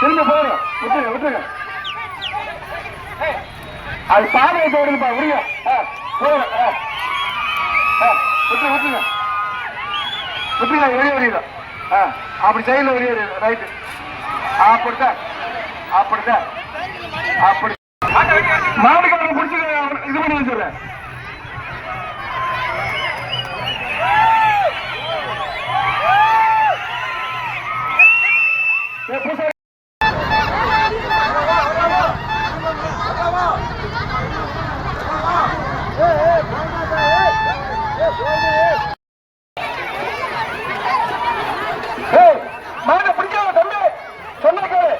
திரும்ப போறோம் விட்டுருங்க விட்டுருங்க. அது பாதையை போடுங்கப்பா விடுங்க. போடுங்க விட்டுருங்க விட்டுருங்க. விட்டுருங்க வெளியே வெளியிடும் ஆ அப்படி சைடில் வெளியே ரைட்டு அப்படித்தான். அப்படித்தான். அப்படி. மாட்டுக்காரங்க பிடிச்சி இது பண்ணி வச்சுடுறேன் ஏய், பூசாரி ஏய், மாடை பிடிக்காத தம்பி சொன்ன கேளு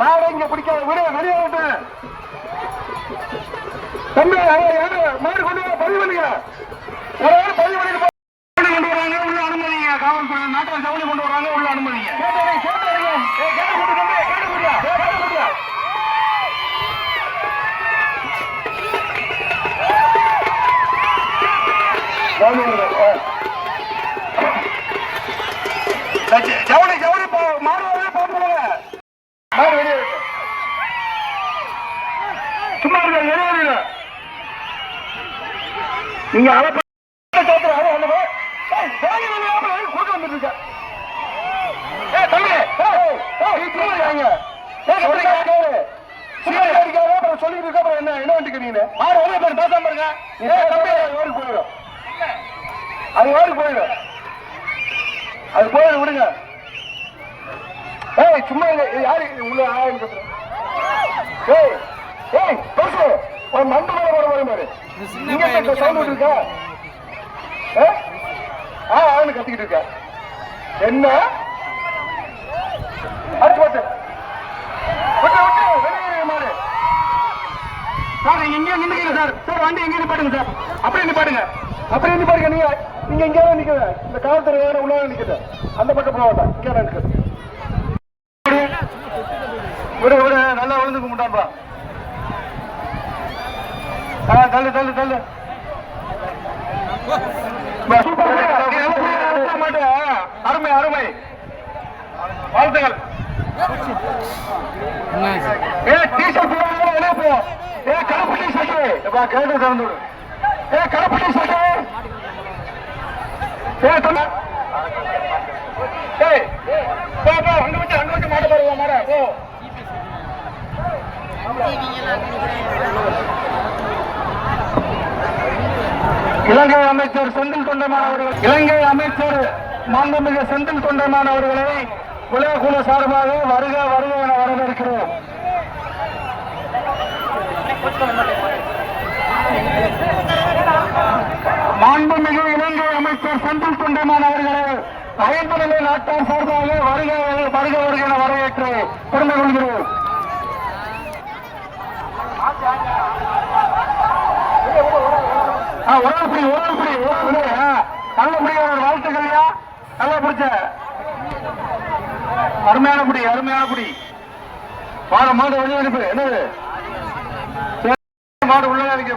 மாடை இங்க பிடிக்காத விடு வெளியே விட்டு தம்பி யாரு யாரு மாடு கொண்டு வர பதிவு பண்ணுங்க ஒரு ஆள் பதிவு பண்ணிட்டு போ. மாடு கொண்டு வராங்க உள்ள அனுமதிங்க. காவல்துறை நாட்டில் ஜவுளி கொண்டு வராங்க உள்ள அனுமதிங்க. ஜவுளி ஜவுளி மாடு சும்மா இருக்க வெளியே நீங்க இருக்க அப்புறம் சொல்லிட்டு இருக்க என்ன என்ன வந்துட்டு நீங்க? பேசாம ஓடி போயிடும். அது ஓடி போயிடும். அது போய் விடுங்க. ஏய் சும்மா இல்ல யாரு உள்ள ஆயிரம் ஏய் ஏய் பேசு ஒரு மண்டு மேல போற இங்க சவுண்ட் ஏ? ஆ ஆன்னு கத்திக்கிட்டு இருக்க. என்ன? அடுத்து பார்த்து சார் நீங்க இங்கே நின்னுக்கீங்க சார். சார் வண்டி எங்கே நிப்பாடுங்க சார். அப்படியே நிப்பாடுங்க அப்படியே நிப்பாடுங்க நீங்க நீங்க தான் நிக்குது இந்த காவல்துறை வேற உள்ள நிக்குது அந்த பக்கம் போக வேண்டாம். இங்கே விடு விடு நல்லா விழுந்து கும்பிட்டான்பா தள்ளு தள்ளு தள்ளு. அருமை அருமை. வாழ்த்துகள் ஏ டீஷர்ட் வெளியே போ. ஏ கருப்பு டீஷர்ட் கேட்டு திறந்து ஏ கருப்பு டீஷர்ட் ஏ தொல்ல ஏய் போ போ அங்க வச்சு அங்க வச்சு மாட்ட பாருவா மாற போ இலங்கை அமைச்சர் செந்தில் தொண்டமான் அவர்கள் இலங்கை அமைச்சர் மாண்புமிகு செந்தில் தொண்டமான் அவர்களை உலகக்குழு சார்பாக வருக வருக என வரவேற்கிறோம். மாண்புமிகு இலங்கை அமைச்சர் செந்தில் தொண்டமான் அவர்களை ஐந்து நிலை நாட்டார் சார்பாக வருக வருக வருக என வரவேற்று பெருமை கொள்கிறோம் ஆ, ஒரு புடி ஒரு புடி ஒரு புடி ஆ, நல்ல முடிய வாழ்த்துக்கள்யா நல்லா பிடிச்ச அருமையான புடி அருமையான புடி மாடு வழி அனுப்பு. என்னது? மாடு உள்ள அனுப்பி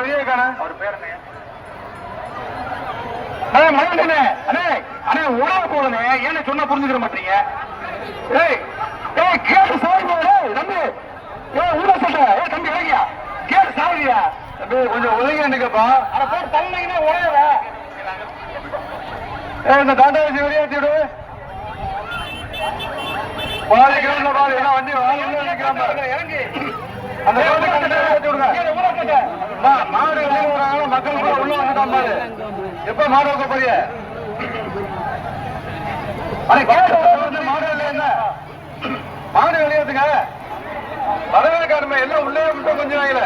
வெளியே காண அவர் பேர் என்ன அண்ணே மகனே அண்ணே அண்ணே உணவு ஏன்னு சொன்னா புரிஞ்சுக்கிற மாட்டீங்க. ஏய் ஏய் கேட்டு சாவுங்க ஏய் தம்பி. ஏய் உள்ள சொல்ற ஏய் தம்பி இறங்கியா. கேட்டு சாவுறியா கொஞ்சம் உதவி போட்டு தள்ளினீங்கன்னா உடையவ இந்த தாண்டா வச்சு வெளியேற்றி விடு. பாதி கிரௌண்ட்ல பாதி ஏன்னா வண்டி வாங்கி இறங்கி. அந்த ஏற்றி விடுங்க. மாடு வெளியே வராங்க மக்கள் கூட உள்ள வந்துட்டான் பாரு. எப்ப மாடு வைக்க போறிய? மாடு வெளியே என்ன? மாடு வெளியேத்துங்க வரவேற்காருமே எல்லாம் உள்ளே விட்டு கொஞ்சம் வாங்கல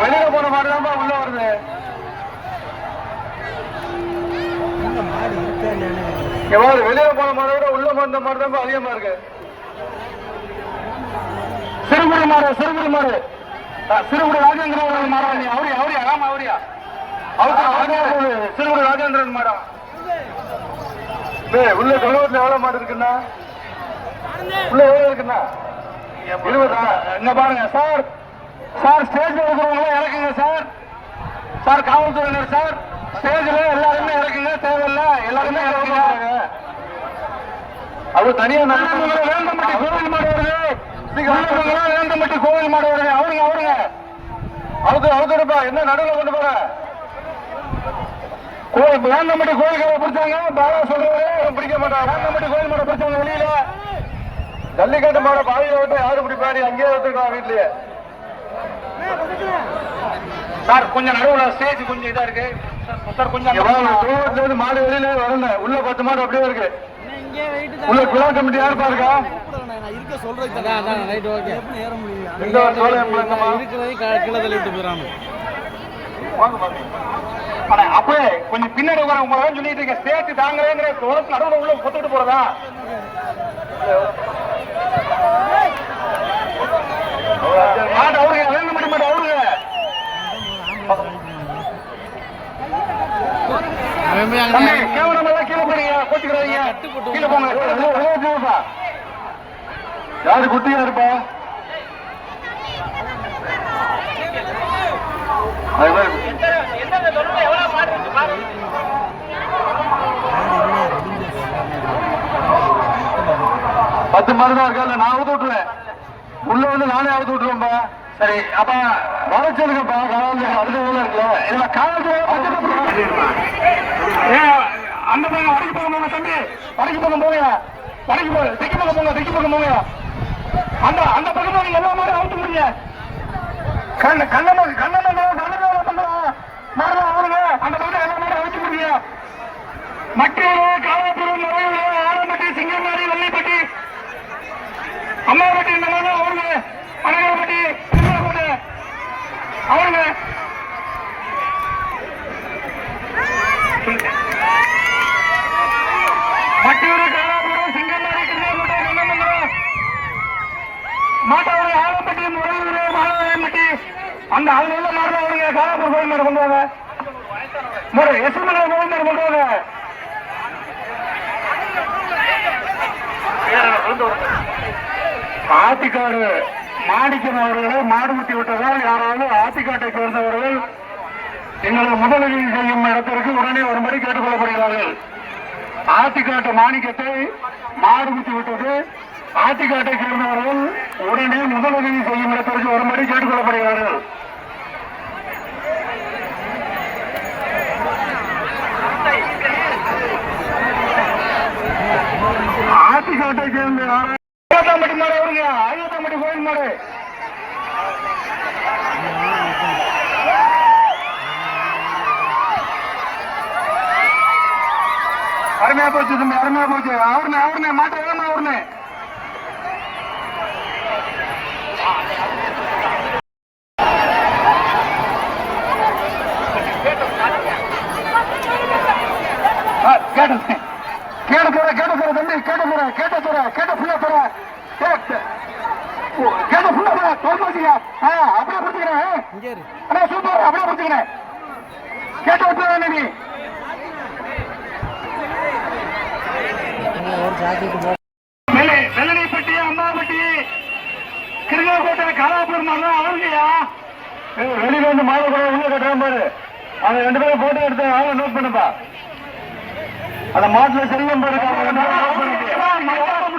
வெளியில போன மாடு தான் உள்ள வருது எவ்வாறு வெளியில போன மாடை விட உள்ள வந்த மாடு தான் அதிகமா இருக்கு. சிறுகுடி மாடு சிறுகுடி மாடு. ஆ, சிறுகுடி ராஜேந்திரன் நீ அவரியா அவரியா ஆமா அவரியா அவருக்கு சிறுகுடி ராஜேந்திரன் மாடா. டேய் உள்ள கலவரத்துல எவ்வளவு மாடு இருக்குண்ணா உள்ள எவ்வளவு இருக்குண்ணா இருபதா இங்க பாருங்க சார். சார் ஸ்டேஜ்ல இருக்கிறவங்க இறக்குங்க சார். சார் காவல்துறையினர் சார். ஸ்டேஜ்ல எல்லாருமே இறக்குங்க தேவையில்ல. எல்லாருமே இறக்குங்க அது தனியா வேந்தம்பட்டி கோவில் மாடு வருது. வேந்தம்பட்டி கோவில் மாடு வருது. அவருங்க அவருங்க. அவுத்து அவுத்துடுப்பா என்ன நடுவில் கொண்டு போற? கோயில் வேந்தம்பட்டி கோயில்களை பிடிச்சாங்க பாலா சொல்றவரு பிடிக்க மாட்டாங்க. வேந்தம்பட்டி கோயில் மாடை பிடிச்சாங்க வெளியில. ஜல்லிக்கட்டு மாட பாதியில விட்டு யாரும் பிடிப்பாரு? அங்கேயே விட்டுருக்கோம் வீட்லயே. சார் கொஞ்சம் நடுவுல ஸ்டேஜ் கொஞ்சம் இதா இருக்கு. சார் கொஞ்சம் மாடு வெளியில வரல உள்ள பத்து மாடு அப்படியே இருக்கு. உள்ள குலா கமிட்டி யார் பாருக்கா? இந்த சோழ எம்பளங்கம்மா அட, அப்பவே கொஞ்சம் பின்னாடி வர உங்களை சொல்லிட்டு இருக்கேன். தோரத்து நடுவுல உள்ள கொத்துட்டு போறதா? மாடு அவருங்க வேங்க மாட்டி மாடு அவருங்க. கேவலம் எல்லாம் கீழே போறீங்க கோச்சுக்கிறாதீங்க கீழே போங்க யாரு குட்டியா இருப்பா? மாதிரி. பத்து மாடு தான் இருக்கா நான் அவுத்து விட்டுருவேன். உள்ள வந்து நானே அவுத்து விட்டுருவோம்பா சரி அப்ப வர சொல்லுங்கப்பா காவல்துறை அதுல உள்ள இருக்குல்ல. இல்ல காவல்துறை அந்த பக்கம் வடக்கு பக்கம் போங்க தம்பி. வடக்கு பக்கம் போங்க. வடக்கு போங்க தெற்கு பக்கம் போங்க தெற்கு பக்கம் போங்க. அந்த அந்த பக்கம் நீங்க எல்லா மாதிரி அவுத்து முடியுங்க கண்ண கண்ணன கண்ணன கண்ணன பண்றோம் மாறலாம் அவருங்க அந்த பக்கம் எல்லா மாதிரி அவுத்து முடியுங்க மற்றொரு காவல்புரம் நிறைவு ஆரம்பட்டி சிங்கமாரி வள்ளிப்பட்டி அம்மாவட்டி இந்த மாதிரி அவருங்க அனகாவட்டி சிங்கப்பட்டி அவருங்க மற்றொரு காவல்துறை சிங்கமாரி கிருஷ்ணாபுரம் கண்ணமங்கலம் மாட்டாவுடைய ஆலப்பட்டி முறையூர் மாலாயம்பட்டி அந்த அதுல உள்ள மாடல அவருங்க காலாப்பூர் கோயில் மாடு கொண்டு வாங்க. முறை எஸ்எம்எல் கோயில் மாதிரி கொண்டு வாங்க. ஆத்திக்காடு மாணிக்கம் அவர்களை மாடுமுட்டி விட்டதால் யாராவது ஆத்திக்காட்டை சேர்ந்தவர்கள் எங்களது முதலுதவி செய்யும் இடத்திற்கு உடனே வரும்படி கேட்டுக்கொள்ளப்படுகிறார்கள். ஆத்திக்காட்டு மாணிக்கத்தை மாடுமுட்டி விட்டது. ஆத்திக்காட்டை சேர்ந்தவர்கள் உடனே முதலுதவி செய்யும் இடத்திற்கு வரும்படி கேட்டுக்கொள்ளப்படுகிறார்கள். ஆத்திக்காட்டை சேர்ந்த ஐயாத்தாம்பட்டி மாடு வருங்க. ஐயாத்தாம்பட்டி கோயில் மாடு. அருமையா போச்சு தம்பி அருமையா போச்சு. அவருனே அவருனே அவருனே கேட்டு போற கேட்டு போற தம்பி கேட்டு போற கேட்ட. போற கேட்ட ஃபுல்லா போற கேட்ட ஃபுல்லா போற தோல் மாசியா அப்படியே பிடிச்சிக்கிறேன் அண்ணா சூப்பர் அப்படியே பிடிச்சிக்கிறேன். கேட்ட விட்டு நீ. வெள்ளை வெள்ளனைப்பட்டி அம்மாப்பட்டி கிருங்கோட்டை காலாப்பூர் மரம் அவருங்கய்யா வெளியில வந்து மாலை கூட உள்ள கட்டுறான் பாரு. அவங்க ரெண்டு பேரும் போட்டோ எடுத்து நோட் பண்ணுப்பா. அந்த மாட்டுல செல்வம் போயிருக்காங்க